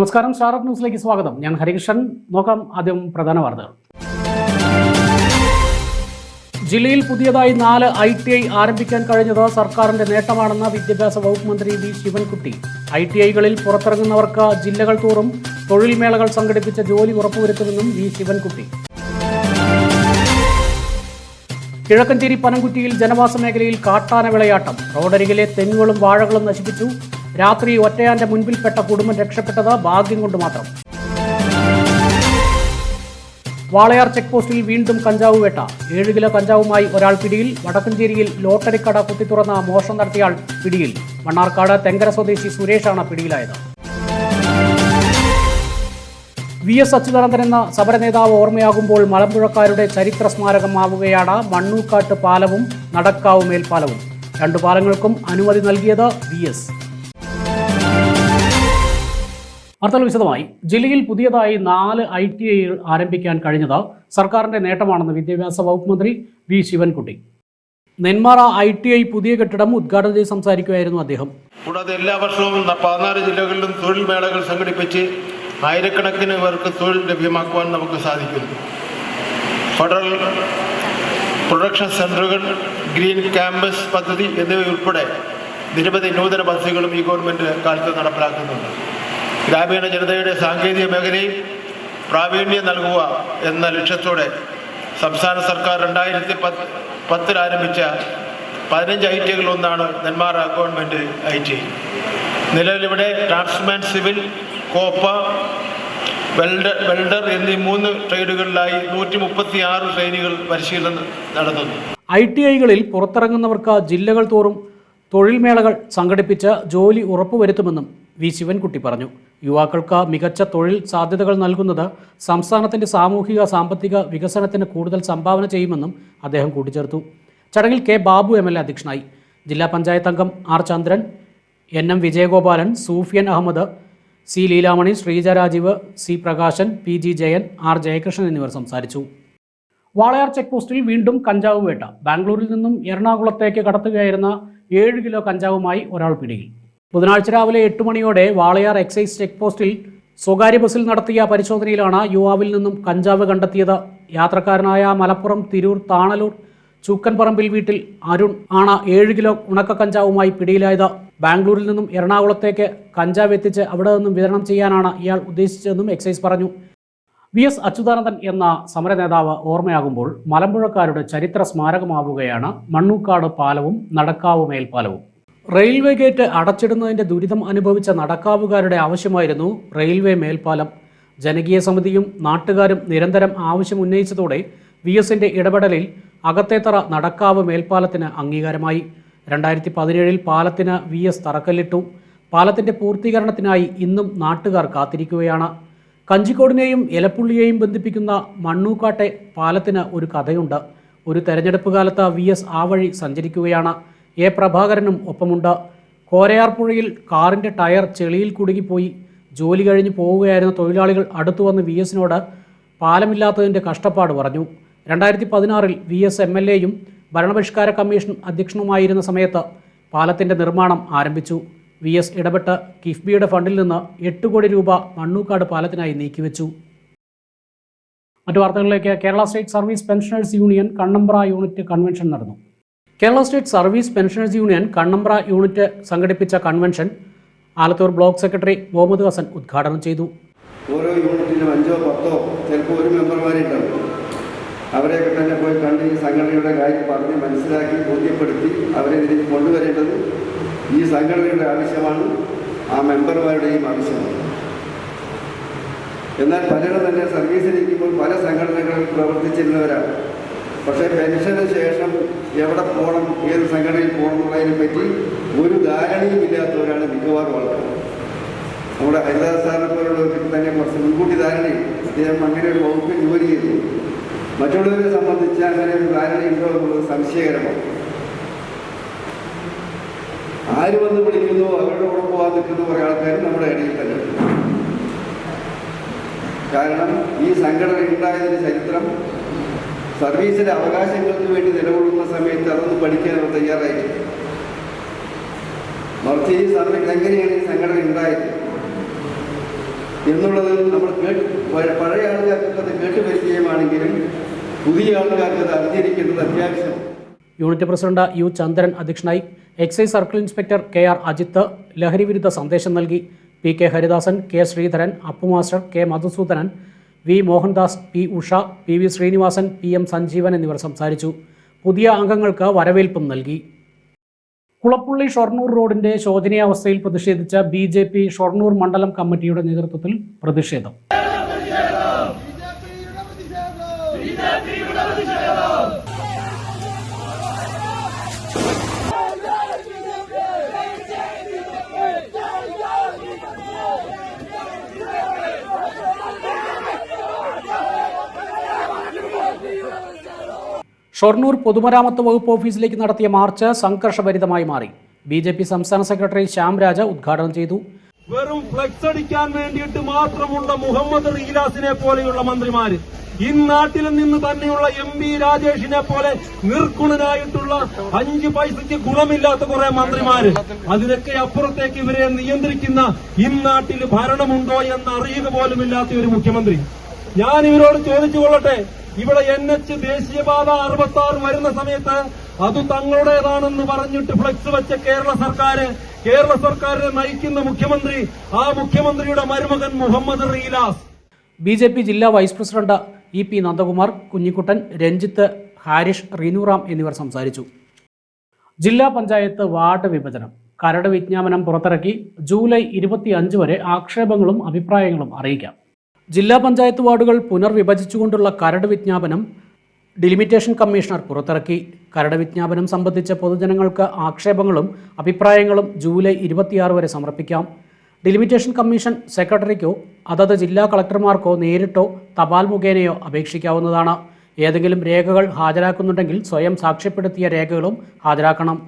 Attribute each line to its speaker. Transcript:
Speaker 1: നമസ്കാരം സ്റ്റാർട്ടപ്പ് ന്യൂസിലേക്ക് സ്വാഗതം. ഞാൻ ഹരികൃഷ്ണൻ. നോക്കാം ആദ്യം പ്രധാന വാർത്തകൾ. ജില്ലയിൽ പുതിയതായി നാല് ഐ ടി ഐ ആരംഭിക്കാൻ കഴിഞ്ഞത് സർക്കാരിന്റെ നേട്ടമാണെന്ന് വിദ്യാഭ്യാസ വകുപ്പ് മന്ത്രി വി ശിവൻകുട്ടി. ഐ ടി ഐകളിൽ പുറത്തിറങ്ങുന്നവർക്ക് ജില്ലകൾ തോറും തൊഴിൽ മേളകൾ സംഘടിപ്പിച്ച ജോലി ഉറപ്പുവരുത്തുമെന്നും വി ശിവൻകുട്ടി. കിഴക്കഞ്ചേരി പനംകുറ്റിയിൽ ജനവാസ മേഖലയിൽ കാട്ടാന വിളയാട്ടം റോഡരികിലെ തെങ്ങുകളും വാഴകളും നശിപ്പിച്ചു. രാത്രി ഒറ്റയാന്റെ മുൻപിൽപ്പെട്ട കുടുംബം രക്ഷപ്പെട്ടത് ഭാഗ്യം കൊണ്ട് മാത്രം. വാളയാർ ചെക്ക് പോസ്റ്റിൽ വീണ്ടും കഞ്ചാവ് വേട്ട. ഏഴ് കിലോ കഞ്ചാവുമായി ഒരാൾ പിടിയിൽ. വടക്കഞ്ചേരിയിൽ ലോട്ടറിക്കട കുത്തിത്തുറന്ന മോഷണം നടത്തിയാൾ പിടിയിൽ. മണ്ണാർക്കാട് തെങ്കര സ്വദേശി സുരേഷാണ് പിടിയിലായത്. വി എസ് അച്യുതാനന്ദൻ എന്ന സമരനേതാവ് ഓർമ്മയാകുമ്പോൾ മലമ്പുഴക്കാരുടെ ചരിത്ര സ്മാരകമാവുകയാണ് മണ്ണൂക്കാട്ട് പാലവും നടക്കാവ് മേൽപ്പാലവും. രണ്ടു പാലങ്ങൾക്കും അനുമതി നൽകിയത് വി എസ്. വാർത്തകൾ വിശദമായി. ജില്ലയിൽ പുതിയതായി നാല് ഐ ടി ഐകൾ ആരംഭിക്കാൻ കഴിഞ്ഞത് സർക്കാരിന്റെ നേട്ടമാണെന്ന് വിദ്യാഭ്യാസ വകുപ്പ് മന്ത്രി V Sivankutty. Nenmara I T I പുതിയ കെട്ടിടം ഉദ്ഘാടനം ചെയ്ത് സംസാരിക്കുകയായിരുന്നു അദ്ദേഹം.
Speaker 2: കൂടാതെ എല്ലാ വർഷവും പതിനാല് ജില്ലകളിലും തൊഴിൽ മേളകൾ സംഘടിപ്പിച്ച് ആയിരക്കണക്കിന് പേർക്ക് തൊഴിൽ ലഭ്യമാക്കുവാൻ നമുക്ക് സാധിക്കുന്നു. ഫെഡറൽ പ്രൊഡക്ഷൻ സെന്ററുകൾ ഗ്രീൻ ക്യാമ്പസ് പദ്ധതി എന്നിവയുൾപ്പെടെ നിരവധി നൂതന പദ്ധതികളും ഈ ഗവൺമെന്റ് കാലത്ത് നടപ്പിലാക്കുന്നുണ്ട്. ഗ്രാമീണ ജനതയുടെ സാങ്കേതിക മേഖലയിൽ പ്രാവീണ്യം നൽകുക എന്ന ലക്ഷ്യത്തോടെ സംസ്ഥാന സർക്കാർ രണ്ടായിരത്തി പത്ത് പത്തിൽ ആരംഭിച്ച പതിനഞ്ച് ഐ ടി ഒന്നാണ് Nenmara government I T. നിലവിലിവിടെ draughtsman civil COPA welder welder എന്നീ മൂന്ന് ട്രേഡുകളിലായി നൂറ്റി മുപ്പത്തി ആറ് ട്രെയിനുകൾ പരിശീലനം നടത്തുന്നു.
Speaker 1: ഐ ടി ഐകളിൽ പുറത്തിറങ്ങുന്നവർക്ക് ജില്ലകൾ തോറും തൊഴിൽ മേളകൾ സംഘടിപ്പിച്ച് ജോലി ഉറപ്പുവരുത്തുമെന്നും വി ശിവൻകുട്ടി പറഞ്ഞു. യുവാക്കൾക്ക് മികച്ച തൊഴിൽ സാധ്യതകൾ നൽകുന്നത് സംസ്ഥാനത്തിന്റെ സാമൂഹിക സാമ്പത്തിക വികസനത്തിന് കൂടുതൽ സംഭാവന ചെയ്യുമെന്നും അദ്ദേഹം കൂട്ടിച്ചേർത്തു. ചടങ്ങിൽ K Babu M L A അധ്യക്ഷനായി. ജില്ലാ പഞ്ചായത്ത് അംഗം R Chandran N M Vijayagopalan Sufiyan Ahammed C Leelamani Sreeja Rajeev C Prakashan P G Jayan R Jayakrishnan എന്നിവർ സംസാരിച്ചു. വാളയാർ ചെക്ക് പോസ്റ്റിൽ വീണ്ടും കഞ്ചാവ് വേട്ട. ബാംഗ്ലൂരിൽ നിന്നും എറണാകുളത്തേക്ക് കടത്തുകയായിരുന്ന ഏഴ് കിലോ കഞ്ചാവുമായി ഒരാൾ പിടിയിൽ. ബുധനാഴ്ച രാവിലെ എട്ട് മണിയോടെ വാളയാർ എക്സൈസ് ചെക്ക് പോസ്റ്റിൽ സ്വകാര്യ ബസ്സിൽ നടത്തിയ പരിശോധനയിലാണ് യുവാവിൽ നിന്നും കഞ്ചാവ് കണ്ടെത്തിയത്. യാത്രക്കാരനായ മലപ്പുറം തിരൂർ താണലൂർ ചൂക്കൻപറമ്പിൽ വീട്ടിൽ അരുൺ ആണ് ഏഴ് കിലോ ഉണക്ക കഞ്ചാവുമായി പിടിയിലായത്. ബാംഗ്ലൂരിൽ നിന്നും എറണാകുളത്തേക്ക് കഞ്ചാവ് എത്തിച്ച് അവിടെ നിന്നും വിതരണം ചെയ്യാനാണ് ഇയാൾ ഉദ്ദേശിച്ചതെന്നും എക്സൈസ് പറഞ്ഞു. വി എസ് അച്യുതാനന്ദൻ എന്ന സമര നേതാവ് ഓർമ്മയാകുമ്പോൾ മലമ്പുഴക്കാരുടെ ചരിത്ര സ്മാരകമാവുകയാണ് മണ്ണൂക്കാട് പാലവും നടക്കാവ് മേൽപ്പാലവും റെയിൽവേ ഗേറ്റ് അടച്ചിടുന്നതിന്റെ ദുരിതം അനുഭവിച്ച നടക്കാവുകാരുടെ ആവശ്യമായിരുന്നു റെയിൽവേ മേൽപ്പാലം. ജനകീയ സമിതിയും നാട്ടുകാരും നിരന്തരം ആവശ്യം ഉന്നയിച്ചതോടെ വി എസിന്റെ ഇടപെടലിൽ അകത്തേത്തറ നടക്കാവ് മേൽപ്പാലത്തിന് അംഗീകാരമായി. രണ്ടായിരത്തി പതിനേഴിൽ പാലത്തിന് വി എസ് തറക്കല്ലിട്ടു. പാലത്തിന്റെ പൂർത്തീകരണത്തിനായി ഇന്നും നാട്ടുകാർ കാത്തിരിക്കുകയാണ്. കഞ്ചിക്കോടിനെയും എലപ്പുള്ളിയെയും ബന്ധിപ്പിക്കുന്ന മണ്ണൂക്കാട്ടെ പാലത്തിന് ഒരു കഥയുണ്ട്. ഒരു തെരഞ്ഞെടുപ്പ് കാലത്ത് വി എസ് ആ വഴി സഞ്ചരിക്കുകയാണ്. എ പ്രഭാകരനും ഒപ്പമുണ്ട്. കോരയാർപ്പുഴയിൽ കാറിന്റെ ടയർ ചെളിയിൽ കുടുങ്ങിപ്പോയി. ജോലി കഴിഞ്ഞ് പോവുകയായിരുന്ന തൊഴിലാളികൾ അടുത്തു വന്ന് വി എസിനോട് പാലമില്ലാത്തതിന്റെ കഷ്ടപ്പാട് പറഞ്ഞു. രണ്ടായിരത്തി പതിനാറിൽ വി എസ് എം എൽ എയും ഭരണപരിഷ്കാര കമ്മീഷൻ അധ്യക്ഷനുമായിരുന്ന സമയത്ത് പാലത്തിന്റെ നിർമ്മാണം ആരംഭിച്ചു. വി എസ് ഇടപെട്ട് കിഫ്ബിയുടെ ഫണ്ടിൽ നിന്ന് എട്ട് കോടി രൂപ മണ്ണൂക്കാട് പാലത്തിനായി നീക്കിവെച്ചു. മറ്റു വാർത്തകളിലേക്ക് Kerala state service pensioners union Kannambra unit convention നടന്നു. Kerala state service pensioners union Kannambra unit സംഘടിപ്പിച്ച convention Alathur block secretary Muhammad Hasan ഉദ്ഘാടനം ചെയ്തു.
Speaker 3: ഓരോ യൂണിറ്റിലും അഞ്ചോ പത്തോ ചിലപ്പോൾ ഒരു മെമ്പർമാരുണ്ടാവും. അവരെയൊക്കെ തന്നെ പോയി കണ്ട് ഈ സംഘടനയുടെ കാര്യം പറഞ്ഞ് മനസ്സിലാക്കി ബോധ്യപ്പെടുത്തി അവരെ ഇതിലേക്ക് കൊണ്ടുവരേണ്ടത് ഈ സംഘടനയുടെ ആവശ്യമാണ് ആ മെമ്പർമാരുടെയും ആവശ്യമാണ്. എന്നാൽ പലരും തന്നെ സർവീസിലിരിക്കുമ്പോൾ പല സംഘടനകളിൽ പ്രവർത്തിച്ചിരുന്നവരാണ്. പക്ഷേ പെൻഷന് ശേഷം എവിടെ പോകണം ഏത് സംഘടനയിൽ പോകണം എന്നുള്ളതിനെ പറ്റി ഒരു ധാരണയും ഇല്ലാത്തവരാണ് മിക്കവാറും ആൾക്കാർ. നമ്മുടെ ഹരിദാസ് സാറിനെ പോലുള്ളവർക്ക് തന്നെ കുറച്ച് മുൻകൂട്ടി ധാരണയും അദ്ദേഹം അങ്ങനെ ഒരു വകുപ്പിൽ ജോലി ചെയ്തു. മറ്റുള്ളവരെ സംബന്ധിച്ച് അങ്ങനെ ഒരു ധാരണയുണ്ടോ എന്നുള്ളത് സംശയകരമാണ്. ആര് വന്ന് വിളിക്കുന്നു അവരുടെ കൂടെ പോകാൻ നിൽക്കുന്ന കുറേ ആൾക്കാരും നമ്മുടെ ഇടയിൽ തന്നെ കാരണം ഈ സംഘടന ഉണ്ടായതിന്റെ ചരിത്രം സർവീസിന്റെ അവകാശങ്ങൾക്ക് വേണ്ടി നിലകൊള്ളുന്ന സമയത്ത് അതൊന്നും പഠിക്കാൻ അവർ തയ്യാറായിട്ടില്ല മറിച്ച് ഈ സമയത്ത് എങ്ങനെയാണ് ഈ സംഘടന ഉണ്ടായത്? എന്നുള്ളത് നമ്മൾ കേട്ട് പഴയ ആൾക്കാർക്ക് അത് കേട്ട് പരിചയമാണെങ്കിലും പുതിയ ആൾക്കാർക്ക് അത് അറിഞ്ഞിരിക്കേണ്ടത് അത്യാവശ്യമാണ്.
Speaker 1: യൂണിറ്റ് പ്രസിഡന്റ് യു ചന്ദ്രൻ അധ്യക്ഷനായി excise circle inspector K R Ajith ലഹരി വിരുദ്ധ സന്ദേശം നൽകി P K Haridasan K Sreedharan Appu master K Madhusoodanan V Mohandas P Usha P V Sreenivasan P M Sanjeevan എന്നിവർ സംസാരിച്ചു. പുതിയ അംഗങ്ങൾക്ക് വരവേൽപ്പും നൽകി. കുളപ്പുള്ളി ഷൊർണൂർ റോഡിന്റെ ശോചനീയാവസ്ഥയിൽ പ്രതിഷേധിച്ച ബി ജെ പി ഷൊർണൂർ മണ്ഡലം കമ്മിറ്റിയുടെ നേതൃത്വത്തിൽ പ്രതിഷേധം. ഷൊർണൂർ പൊതുമരാമത്ത് വകുപ്പ് ഓഫീസിലേക്ക് നടത്തിയ മാർച്ച് സംഘർഷഭരിതമായി മാറി. ബി ജെ പി സംസ്ഥാന സെക്രട്ടറി ശ്യാം രാജ ഉദ്ഘാടനം ചെയ്തു.
Speaker 4: വെറും ഫ്ലക്സ് അടിക്കാൻ വേണ്ടിയിട്ട് മാത്രമുള്ള മുഹമ്മദ് റീലാസിനെ പോലെയുള്ള മന്ത്രിമാര് ഇന്നാട്ടിൽ നിന്ന് തന്നെയുള്ള എം പി രാജേഷിനെ പോലെ നിർഗുണനായിട്ടുള്ള അഞ്ച് പൈസയ്ക്ക് ഗുണമില്ലാത്ത കുറെ മന്ത്രിമാര് അതിനൊക്കെ അപ്പുറത്തേക്ക് ഇവരെ നിയന്ത്രിക്കുന്ന ഇന്നാട്ടിൽ ഭരണമുണ്ടോ എന്ന് അറിയുക പോലുമില്ലാത്ത ഒരു മുഖ്യമന്ത്രി. ഞാൻ ഇവരോട് ചോദിച്ചു കൊള്ളട്ടെ ഇവിടെ എൻ എച്ച് ദേശീയപാത അറുപത്തി ആറ് വരുന്ന സമയത്ത് അത് തങ്ങളുടേതാണെന്ന് പറഞ്ഞിട്ട് ഫ്ലക്സ് വെച്ച കേരള സർക്കാർ കേരള സർക്കാരിനെ നയിക്കുന്ന മുഖ്യമന്ത്രി ആ മുഖ്യമന്ത്രിയുടെ മരുമകൻ Muhammad Riyas.
Speaker 1: B J P ജില്ലാ vice president E P Nandakumar Kunhikuttan Ranjith Harish Reenuram എന്നിവർ സംസാരിച്ചു. ജില്ലാ പഞ്ചായത്ത് വാർഡ് വിഭജനം. കരട് വിജ്ഞാപനം പുറത്തിറക്കി. ജൂലൈ ഇരുപത്തിയഞ്ച് വരെ ആക്ഷേപങ്ങളും അഭിപ്രായങ്ങളും അറിയിക്കാം. ജില്ലാ പഞ്ചായത്ത് വാർഡുകൾ പുനർവിഭജിച്ചുകൊണ്ടുള്ള കരട് വിജ്ഞാപനം ഡിലിമിറ്റേഷൻ കമ്മീഷണർ പുറത്തിറക്കി. കരട് വിജ്ഞാപനം സംബന്ധിച്ച പൊതുജനങ്ങൾക്ക് ആക്ഷേപങ്ങളും അഭിപ്രായങ്ങളും ജൂലൈ ഇരുപത്തിയാറ് വരെ സമർപ്പിക്കാം. ഡിലിമിറ്റേഷൻ കമ്മീഷൻ സെക്രട്ടറിക്കോ അതത് ജില്ലാ കളക്ടർമാർക്കോ നേരിട്ടോ തപാൽ മുഖേനയോ അപേക്ഷിക്കാവുന്നതാണ്. ഏതെങ്കിലും രേഖകൾ ഹാജരാക്കുന്നുണ്ടെങ്കിൽ സ്വയം സാക്ഷ്യപ്പെടുത്തിയ രേഖകളും ഹാജരാക്കണം.